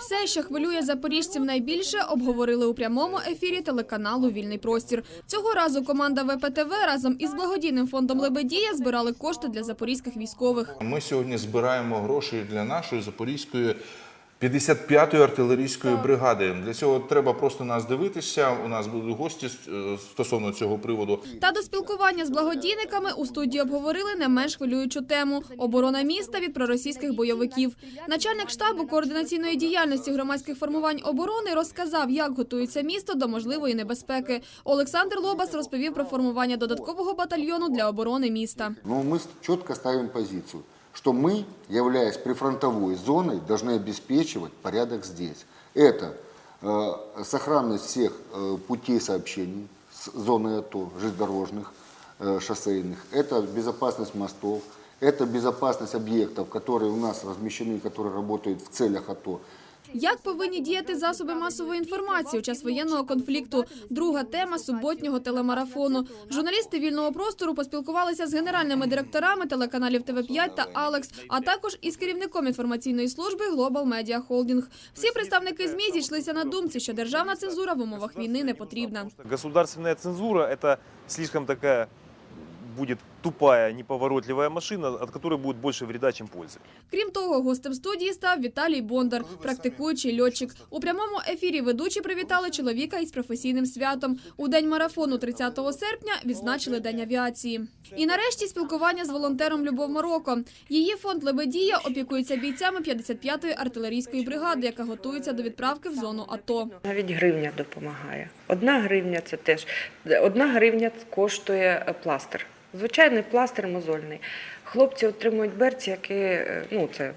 Все, що хвилює запоріжців найбільше, обговорили у прямому ефірі телеканалу Вільний простір. Цього разу команда ВПТВ разом із благодійним фондом Лебедія збирали кошти для запорізьких військових. Ми сьогодні збираємо гроші для нашої запорізької 55-ї артилерійської бригади. Для цього треба просто нас дивитися. У нас будуть гості е, стосовно цього приводу. Та до спілкування з благодійниками у студії обговорили не менш хвилюючу тему оборона міста від проросійських бойовиків. Начальник штабу координаційної діяльності громадських формувань оборони розказав, як готується місто до можливої небезпеки. Олександр Лобас розповів про формування додаткового батальйону для оборони міста. Но мы с- четко ставим позицию, что мы, являясь прифронтовой зоной, должны обеспечивать порядок здесь. Это э, сохранность всех э, путей сообщений с зоны АТО, железнодорожных, э, шоссейных. Это безопасность мостов. Это безопасность объектов, которые у нас размещены, которые работают в целях АТО. Як повинні діяти засоби масової інформації у час воєнного конфлікту? Друга тема суботнього телемарафону. Журналісти вільного простору поспілкувалися з генеральними директорами телеканалів ТВ5 та Алекс, а також із керівником інформаційної служби Global Media Holding. Всі представники змі зійшлися на думці, що державна цензура в умовах війни не потрібна. Государственная цензура – это слишком такая будет тупая, неповоротливая машина, от которой будет больше вреда, чем пользы. Крім того, гостем студії став Віталій Бондар, практикуючий льотчик. У прямому ефірі ведучі привітали чоловіка із професійним святом. У день марафону 30 серпня відзначили День авіації. І нарешті спілкування з волонтером Любов Мороко. Її фонд Лебедія опікується бійцями 55-ї артилерійської бригади, яка готується до відправки в зону АТО. Навіть гривня допомагає. Одна гривня це теж одна гривня коштує е, пластир. Звичайний пластир мозольний. Хлопці отримують берці, які е, ну це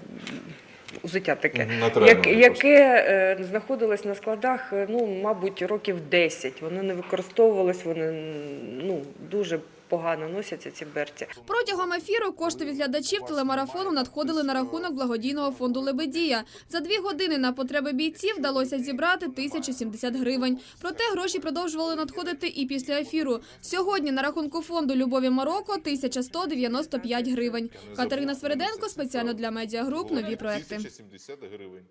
взуття таке, як, яке е, знаходилось на складах, е, ну мабуть, років 10. Воно не використовувалось, вони ну дуже погано носяться ці берці. Протягом ефіру кошти від глядачів телемарафону надходили на рахунок благодійного фонду Лебедія. За дві години на потреби бійців вдалося зібрати 1070 гривень. Проте гроші продовжували надходити і після ефіру. Сьогодні на рахунку фонду Любові Марокко 1195 гривень. Катерина Свериденко спеціально для медіагруп нові проекти. 1070 гривень.